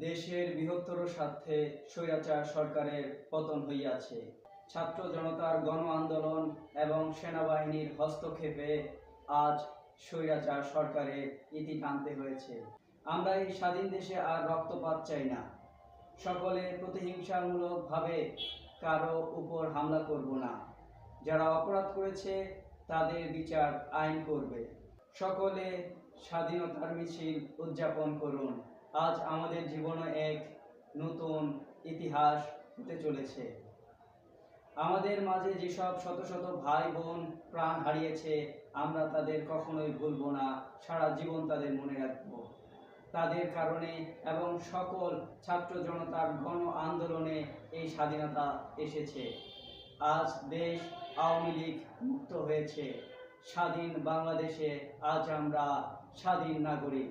দেশের বৃহত্তর স্বার্থে স্বৈরাচার সরকারের পতন হইয়াছে। ছাত্র জনতার গণ আন্দোলন এবং সেনাবাহিনীর হস্তক্ষেপে আজ স্বৈরাচার সরকারের ইতি টানতে হয়েছে। আমরা এই স্বাধীন দেশে আর রক্তপাত চাই না। সকলে প্রতিহিংসামূলকভাবে কারও উপর হামলা করব না। যারা অপরাধ করেছে, তাদের বিচার আইন করবে। সকলে স্বাধীনতার মিছিল উদযাপন করুন। আজ আমাদের জীবনে এক নতুন ইতিহাস হতে চলেছে। আমাদের মাঝে যেসব শত শত ভাই বোন প্রাণ হারিয়েছে, আমরা তাদের কখনোই ভুলবো না, সারা জীবন তাদের মনে রাখব। তাদের কারণে এবং সকল ছাত্র জনতার গণ আন্দোলনে এই স্বাধীনতা এসেছে। আজ দেশ আওয়ামী লীগ মুক্ত হয়েছে। স্বাধীন বাংলাদেশে আজ আমরা স্বাধীন নাগরিক।